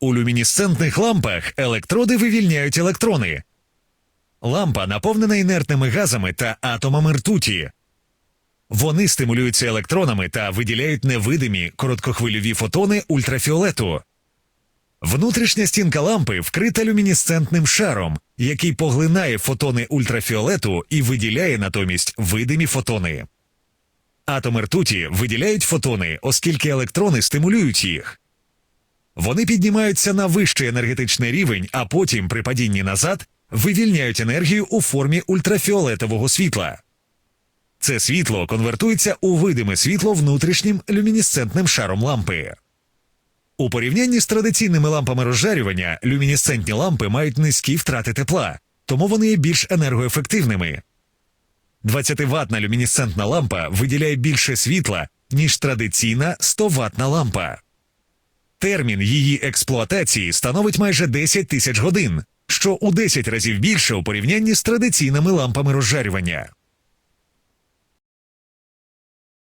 У люмінесцентних лампах електроди вивільняють електрони. Лампа наповнена інертними газами та атомами ртуті. Вони стимулюються електронами та виділяють невидимі короткохвильові фотони ультрафіолету. Внутрішня стінка лампи вкрита люмінесцентним шаром, який поглинає фотони ультрафіолету і виділяє натомість видимі фотони. Атоми ртуті виділяють фотони, оскільки електрони стимулюють їх. Вони піднімаються на вищий енергетичний рівень, а потім, при падінні назад, вивільняють енергію у формі ультрафіолетового світла. Це світло конвертується у видиме світло внутрішнім люмінесцентним шаром лампи. У порівнянні з традиційними лампами розжарювання люмінесцентні лампи мають низькі втрати тепла, тому вони є більш енергоефективними. 20-ваттна люмінесцентна лампа виділяє більше світла, ніж традиційна 100-ваттна лампа. Термін її експлуатації становить майже 10 тисяч годин, що у 10 разів більше у порівнянні з традиційними лампами розжарювання.